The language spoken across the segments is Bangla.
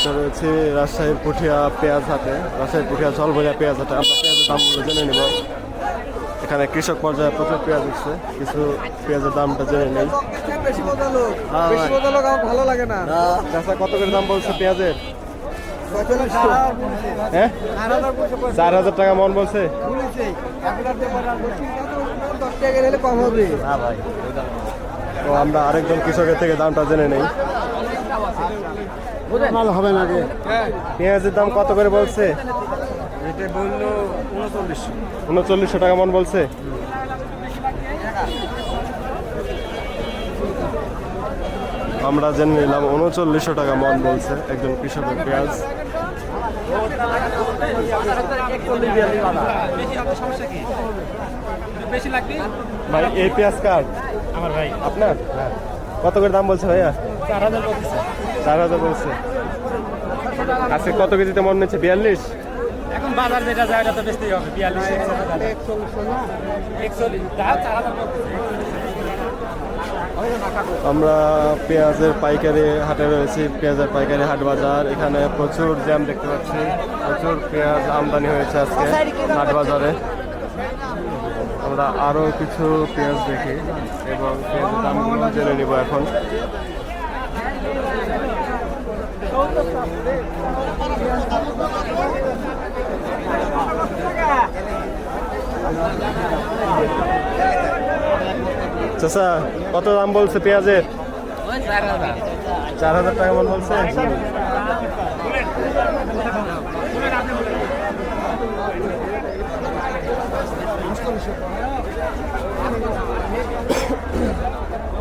এটা রয়েছে রাজশাহীর পুঠিয়া পেঁয়াজ হাটে। রাজশাহীর পুঠিয়া জলবইয়া পেঁয়াজ হাটে। আমরা পেঁয়াজের দামগুলো জেনে নিব। এখানে কৃষক পর্যায়ে প্রচুর পেঁয়াজ উঠছে। কিছু পেঁয়াজের দামটা জেনে নেই। ভালো লাগে না। চাষা কত করে দাম বলছে পেঁয়াজের? হ্যাঁ? চার হাজার টাকা মন বলছে? কম হবে। তো আমরা আরেকজন কৃষকের থেকে দামটা জেনে নেই। ভালো হবে না রে। পেঁয়াজের দাম কত করে বলছে? এটা বলল উনচল্লিশশো। উনচল্লিশশো টাকা মন বলছে? আমরা জেনে নিলাম উনচল্লিশশো টাকা মন বলছে একজন কৃষকের পেঁয়াজ। ভাই এই পেঁয়াজ কার? আমার ভাই। আপনার? কত করে দাম বলছে ভাইয়া? চার হাজার বলছে। আজকে কত কেজিতে মন নিচ্ছে বিয়াল্লিশ? এখন বাজার যেটা যায় তো বেচতেই হবে বিয়াল্লিশ আমরা পেঁয়াজের পাইকারি হাটে রয়েছি পেঁয়াজের পাইকারি হাট বাজার। এখানে প্রচুর জ্যাম দেখতে পাচ্ছি। প্রচুর পেঁয়াজ আমদানি হয়েছে আজকে হাট বাজারে। আমরা আরও কিছু পেঁয়াজ দেখি এবং পেঁয়াজের দামগুলো জেনে নিব এখন। চাচা কত দাম বলছে পেঁয়াজের? চার হাজার টাকা বলছে।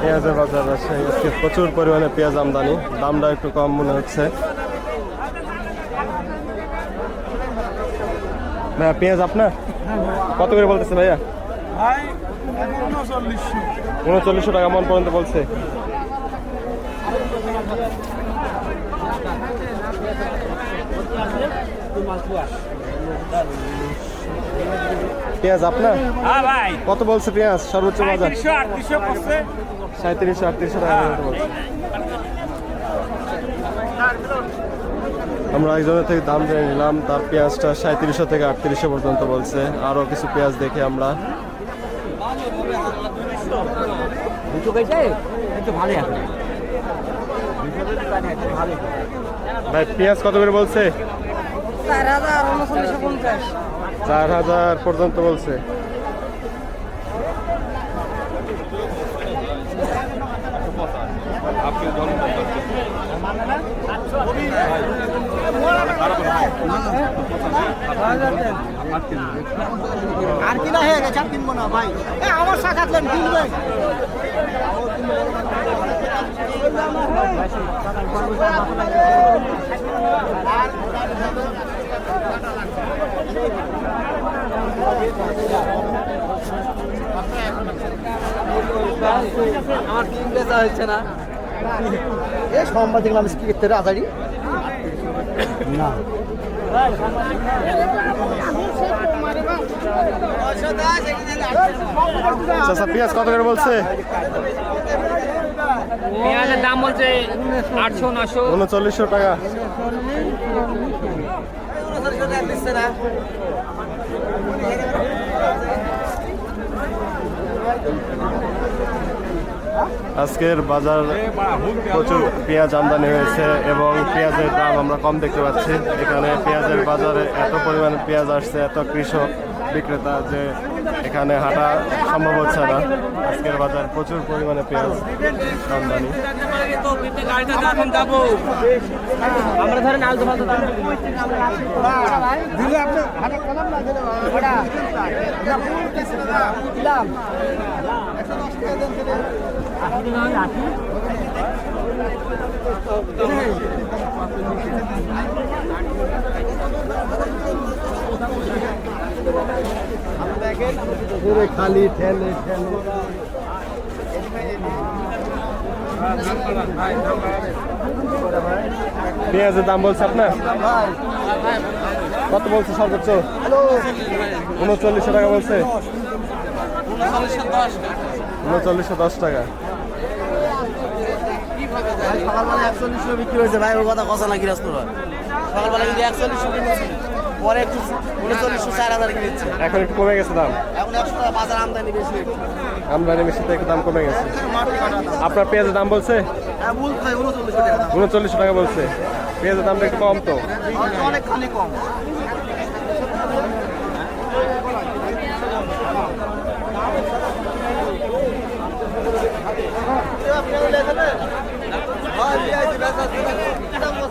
পেঁয়াজের বাজার রাজশাহী। আজকে প্রচুর পরিমাণে পেঁয়াজ আমদানি। দামটা একটু কম মনে হচ্ছে। ভাইয়া পেঁয়াজ আপনার? কত করে বলতেছে ভাইয়া? উনচল্লিশশো টাকা মন পর্যন্ত বলছে। পেঁয়াজ আপনার? হ্যাঁ কত বলছে পেঁয়াজ? সর্বোচ্চ বাজার? সাঁত্রিশশো আটত্রিশশো টাকা আমরা একজনের থেকে দাম জেনে নিলাম তার পেঁয়াজটা সাঁত্রিশশো থেকে আটত্রিশশো পর্যন্ত বলছে। আরও কিছু পেঁয়াজ দেখে আমরা। ভাই পেঁয়াজ কত করে বলছে? চার হাজার পর্যন্ত বলছে। আর কিনা হয়ে গেছে আর কিনবো না ভাই। এ আমার সাক্ষাৎ লেন কিনবে আমার তিন বেচা হচ্ছে না। এই সোমবার দেখলাম কি করতে রাজারি। না। চাচা পেঁয়াজ কত করে বলছে? পেঁয়াজের দাম বলছে আটশো নশো উনচল্লিশশো টাকা। আজকের বাজার প্রচুর পেঁয়াজ আমদানি হয়েছে এবং পেঁয়াজের দাম আমরা কম দেখতে পাচ্ছি। এখানে পেঁয়াজের বাজারে এত পরিমাণ পেঁয়াজ আসছে, এত কৃষক বিক্রেতা যে এখানে হাঁটা সম্ভব হচ্ছে না। আজকের বাজার প্রচুর পরিমাণে পেঁয়াজ আমদানি। Thank you. খালি ঠেলে ঠেলে। পেঁয়াজের দাম বলছে আপনার? কত বলছে সর্বোচ্চ? হ্যালো। উনচল্লিশশো টাকা বলছে। উনচল্লিশশো দশ টাকা। সকালবেলা একচল্লিশশো বিক্রি হয়েছে। ভাই ওর কথা কথা লাগি রাস্তা সকালবেলা কিন্তু একচল্লিশশো পরে একটু উনচল্লিশশো চার হাজার কিনেছে এখন একটু কমে গেছে দাম? এখন একশো টাকা বাজার আমদানি বেশি আমদানি মেশিনতে একটু দাম কমে গেছে। আপনার পেঁয়াজের দাম বলছে? হ্যাঁ উনচল্লিশশো টাকা বলছে। পেঁয়াজের দামটা একটু কম তো? অনেকখানি কম।